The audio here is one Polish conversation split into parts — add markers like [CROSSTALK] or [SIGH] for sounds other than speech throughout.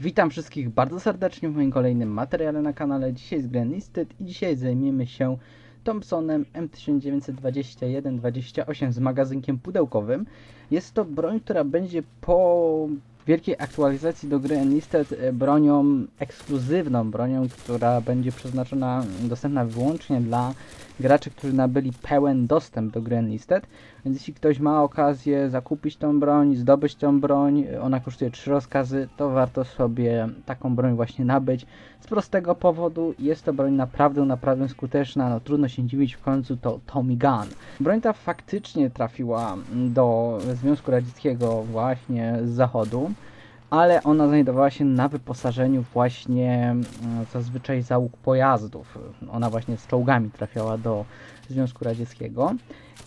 Witam wszystkich bardzo serdecznie w moim kolejnym materiale na kanale. Dzisiaj jest Glen Listed i dzisiaj zajmiemy się Thompsonem M1921-28 z magazynkiem pudełkowym. Jest to broń, która będzie po wielkiej aktualizacji do gry Enlisted e, bronią ekskluzywną, bronią, która będzie przeznaczona, dostępna wyłącznie dla graczy, którzy nabyli pełen dostęp do gry Enlisted. Więc jeśli ktoś ma okazję zakupić tą broń, zdobyć tą broń, ona kosztuje 3 rozkazy, to warto sobie taką broń właśnie nabyć. Z prostego powodu jest to broń naprawdę, naprawdę skuteczna, no trudno się dziwić, w końcu to Tommy Gun. Broń ta faktycznie trafiła do Związku Radzieckiego właśnie z zachodu, ale ona znajdowała się na wyposażeniu właśnie mm, zazwyczaj załóg pojazdów. Ona właśnie z czołgami trafiała do Związku Radzieckiego.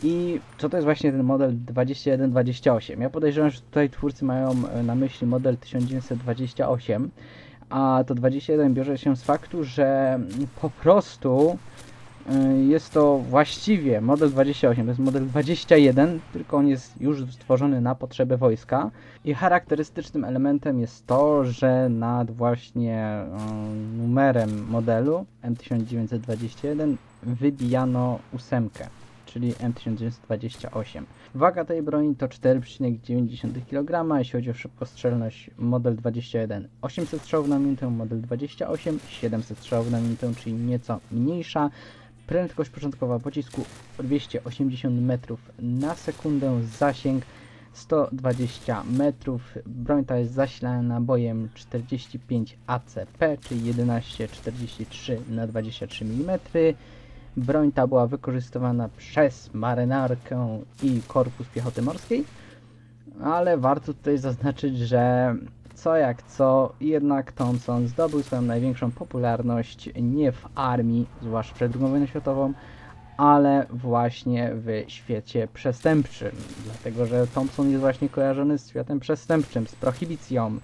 I co to jest właśnie ten model 2128? Ja podejrzewam, że tutaj twórcy mają e, na myśli model 1928, a to 21 bierze się z faktu, że po prostu jest to właściwie model 28, to jest model 21, tylko on jest już stworzony na potrzeby wojska i charakterystycznym elementem jest to, że nad właśnie y, numerem modelu M1921 wybijano ósemkę czyli M1928. Waga tej broni to 4,9 kg, jeśli chodzi o szybkostrzelność model 21 800 strzałów na minutę, model 28 700 strzałów na minutę, czyli nieco mniejsza. Prędkość początkowa pocisku 280 metrów na sekundę, zasięg 120 metrów. Broń ta jest zasilana nabojem 45 ACP, czyli 11,43 na 23 mm. Broń ta była wykorzystywana przez marynarkę i Korpus Piechoty Morskiej, ale warto tutaj zaznaczyć, że co jak co, jednak Thompson zdobył swoją największą popularność nie w armii, zwłaszcza przed II wojną światową, ale właśnie w świecie przestępczym, dlatego że Thompson jest właśnie kojarzony z światem przestępczym, z prohibicją,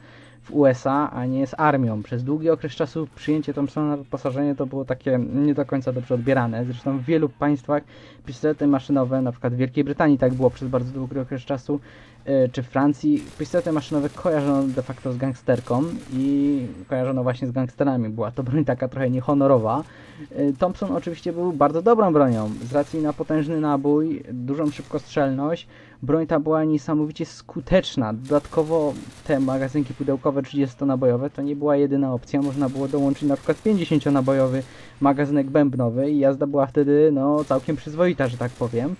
w USA, a nie z armią. Przez długi okres czasu przyjęcie Thompsona na wyposażenie to było takie nie do końca dobrze odbierane. Zresztą w wielu państwach pistolety maszynowe, na przykład w Wielkiej Brytanii tak było przez bardzo długi okres czasu, czy w Francji, pistolety maszynowe kojarzono de facto z gangsterką i kojarzono właśnie z gangsterami. Była to broń taka trochę niehonorowa. E, Thompson oczywiście był bardzo dobrą bronią, z racji na potężny nabój, dużą szybkostrzelność, broń ta była niesamowicie skuteczna. Dodatkowo te magazynki pudełkowe 30-nabojowe to nie była jedyna opcja. Można było dołączyć na przykład 50-nabojowy magazynek bębnowy i jazda była wtedy no całkiem przyzwoita, że tak powiem.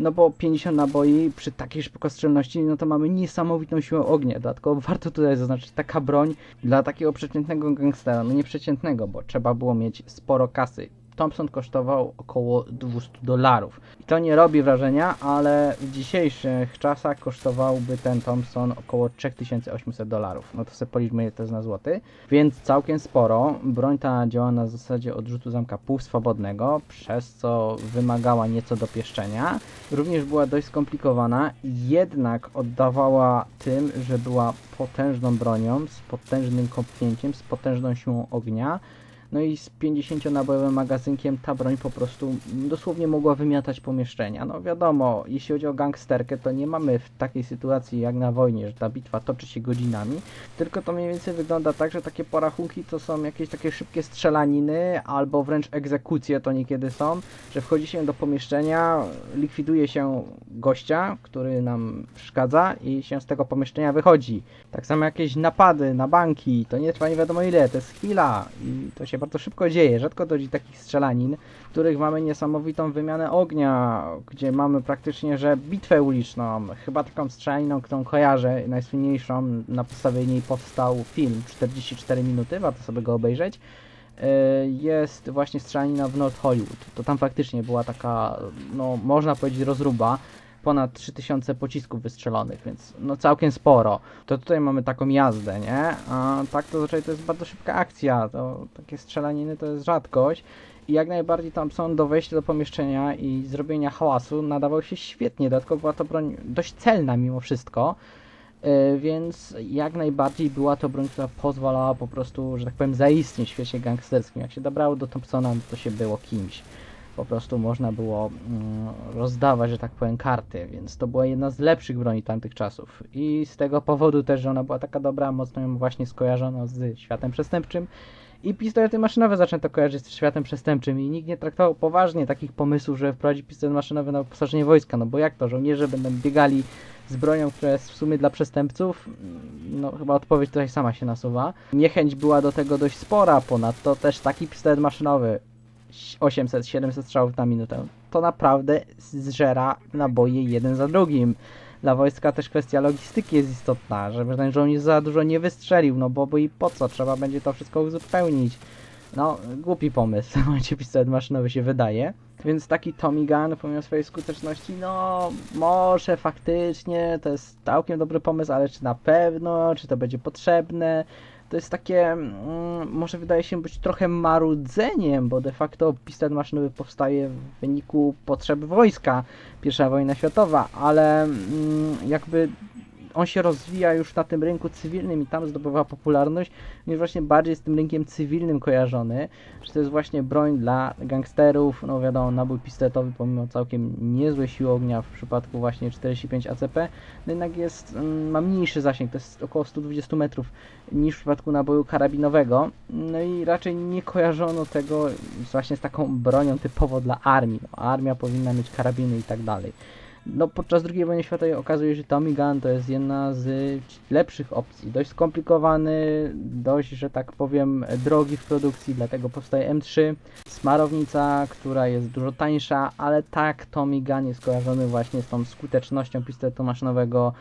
No bo 50 naboi przy takiej szybkostrzelności, no to mamy niesamowitą siłę ognia. Dodatkowo warto tutaj zaznaczyć, taka broń dla takiego przeciętnego gangstera, no nie przeciętnego, bo trzeba było mieć sporo kasy. Thompson kosztował około 200 dolarów. I to nie robi wrażenia, ale w dzisiejszych czasach kosztowałby ten Thompson około 3800 dolarów. No to sobie policzmy to na złoty. Więc całkiem sporo. Broń ta działa na zasadzie odrzutu zamka półswobodnego, przez co wymagała nieco dopieszczenia. Również była dość skomplikowana, jednak oddawała tym, że była potężną bronią, z potężnym kopnięciem, z potężną siłą ognia. No i z 50-nabojowym magazynkiem ta broń po prostu dosłownie mogła wymiatać pomieszczenia. No wiadomo, jeśli chodzi o gangsterkę, to nie mamy w takiej sytuacji jak na wojnie, że ta bitwa toczy się godzinami, tylko to mniej więcej wygląda tak, że takie porachunki to są jakieś takie szybkie strzelaniny, albo wręcz egzekucje to niekiedy są, że wchodzi się do pomieszczenia, likwiduje się gościa, który nam przeszkadza i się z tego pomieszczenia wychodzi. Tak samo jakieś napady na banki, to nie trwa nie wiadomo ile, to jest chwila i to się bardzo szybko dzieje. Rzadko dojdzie takich strzelanin, w których mamy niesamowitą wymianę ognia, gdzie mamy praktycznie, że bitwę uliczną. Chyba taką strzelaniną, którą kojarzę, najsłynniejszą, na podstawie niej powstał film 44 minuty, warto sobie go obejrzeć. Yy, Jest właśnie strzelanina w North Hollywood. To tam faktycznie była taka, no można powiedzieć, rozruba ponad 3000 pocisków wystrzelonych, więc no całkiem sporo. To tutaj mamy taką jazdę, nie? A tak to zazwyczaj to jest bardzo szybka akcja, to takie strzelaniny to jest rzadkość. I jak najbardziej Thompson do wejścia do pomieszczenia i zrobienia hałasu nadawał się świetnie. Dodatkowo była to broń dość celna mimo wszystko. Yy, Więc jak najbardziej była to broń, która pozwalała po prostu, że tak powiem, zaistnieć w świecie gangsterskim. Jak się dobrało do Thompsona, to się było kimś. Po prostu można było mm, rozdawać, że tak powiem, karty, więc to była jedna z lepszych broni tamtych czasów. I z tego powodu też, że ona była taka dobra, mocno ją właśnie skojarzono z światem przestępczym. I pistolety maszynowe zaczęto kojarzyć z światem przestępczym i nikt nie traktował poważnie takich pomysłów, że wprowadzi pistolet maszynowy na wyposażenie wojska. No bo jak to, żołnierze będą biegali z bronią, która jest w sumie dla przestępców? No chyba odpowiedź tutaj sama się nasuwa. Niechęć była do tego dość spora, ponadto też taki pistolet maszynowy 800-700 strzałów na minutę to naprawdę zżera naboje jeden za drugim. Dla wojska też kwestia logistyki jest istotna, żeby ten żołnierz za dużo nie wystrzelił, no bo, bo i po co, trzeba będzie to wszystko uzupełnić. No, głupi pomysł, [LAUGHS] momencie pistolet maszynowy się wydaje. Więc taki Tommy Gun, pomimo swojej skuteczności, no może faktycznie to jest całkiem dobry pomysł, ale czy na pewno, czy to będzie potrzebne? To jest takie, mm, może wydaje się być trochę marudzeniem, bo de facto pistolet maszynowy powstaje w wyniku potrzeb wojska. Pierwsza wojna światowa, ale mm, jakby on się rozwija już na tym rynku cywilnym i tam zdobywa popularność, niż właśnie bardziej z tym rynkiem cywilnym kojarzony, że to jest właśnie broń dla gangsterów, no wiadomo, nabój pistoletowy pomimo całkiem niezłej siły ognia w przypadku właśnie 45 ACP, no jednak jest, mm, ma mniejszy zasięg, to jest około 120 metrów niż w przypadku naboju karabinowego, no i raczej nie kojarzono tego właśnie z taką bronią typowo dla armii, no, armia powinna mieć karabiny i tak dalej. No, podczas II wojny światowej okazuje się, że Tommy Gun to jest jedna z lepszych opcji. Dość skomplikowany, dość, że tak powiem, drogi w produkcji, dlatego powstaje M3. Smarownica, która jest dużo tańsza, ale tak Tommy Gun jest kojarzony właśnie z tą skutecznością pistoletu maszynowego.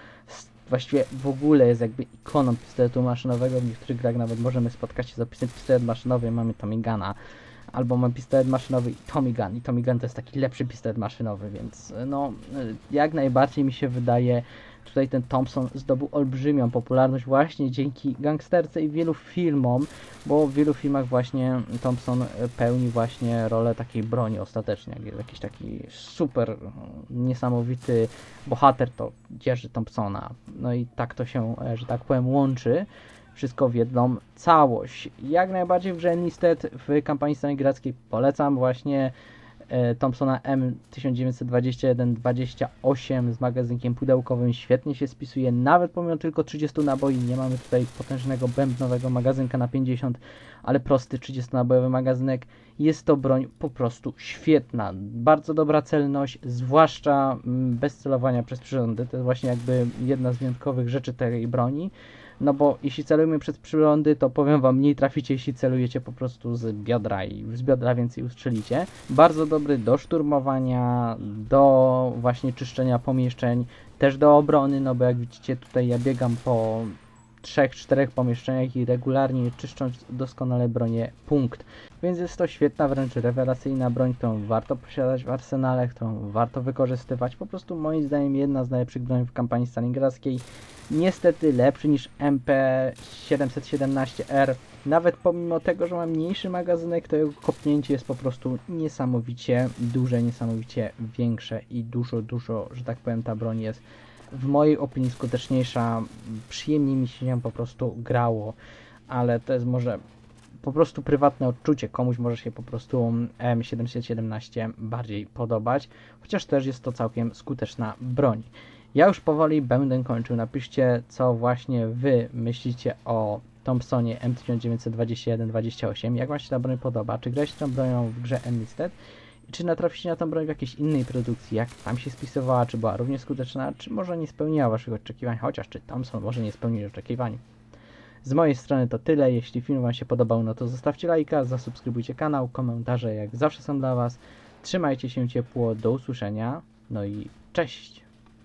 Właściwie w ogóle jest jakby ikoną pistoletu maszynowego. W niektórych grach nawet możemy spotkać się z opisem pistolet maszynowy, mamy Tommy Guna albo mam pistolet maszynowy i Tommy Gun. I Tommy Gun to jest taki lepszy pistolet maszynowy, więc no y, jak najbardziej mi się wydaje, tutaj ten Thompson zdobył olbrzymią popularność właśnie dzięki gangsterce i wielu filmom, bo w wielu filmach właśnie Thompson y, pełni właśnie rolę takiej broni ostatecznie, jakiś taki super niesamowity bohater, to dzierży Thompsona. No i tak to się, e, że tak powiem, łączy wszystko w jedną całość. Jak najbardziej w grze Enlisted w kampanii stalingradzkiej polecam właśnie e, Thompsona M1921-28 z magazynkiem pudełkowym. Świetnie się spisuje, nawet pomimo tylko 30 naboi. Nie mamy tutaj potężnego bębnowego magazynka na 50, ale prosty 30-nabojowy magazynek. Jest to broń po prostu świetna. Bardzo dobra celność, zwłaszcza mm, bez celowania przez przyrządy. To jest właśnie jakby jedna z wyjątkowych rzeczy tej broni. No bo jeśli celujemy przez przyrządy, to powiem wam, mniej traficie, jeśli celujecie po prostu z biodra i z biodra więcej ustrzelicie. Bardzo dobry do szturmowania, do właśnie czyszczenia pomieszczeń, też do obrony, no bo jak widzicie tutaj ja biegam po trzech, czterech pomieszczeniach i regularnie czyszcząc doskonale bronię punkt. Więc jest to świetna, wręcz rewelacyjna broń, którą warto posiadać w arsenale, którą warto wykorzystywać. Po prostu moim zdaniem jedna z najlepszych broni w kampanii stalingradzkiej. Niestety lepszy niż MP717R. Nawet pomimo tego, że ma mniejszy magazynek, to jego kopnięcie jest po prostu niesamowicie duże, niesamowicie większe i dużo, dużo, że tak powiem, ta broń jest w mojej opinii skuteczniejsza. Przyjemniej mi się nią po prostu grało, ale to jest może po prostu prywatne odczucie. Komuś może się po prostu M717 bardziej podobać, chociaż też jest to całkiem skuteczna broń. Ja już powoli będę kończył. Napiszcie, co właśnie Wy myślicie o Thompsonie M1921-28. Jak Wam się ta broń podoba? Czy graliście tą bronią w grze Enlisted? Czy natrafiliście na tą broń w jakiejś innej produkcji? Jak tam się spisywała? Czy była równie skuteczna? Czy może nie spełniła Waszych oczekiwań? Chociaż czy Thompson może nie spełnił oczekiwań? Z mojej strony to tyle. Jeśli film Wam się podobał, no to zostawcie lajka, zasubskrybujcie kanał, komentarze jak zawsze są dla Was. Trzymajcie się ciepło, do usłyszenia, no i cześć!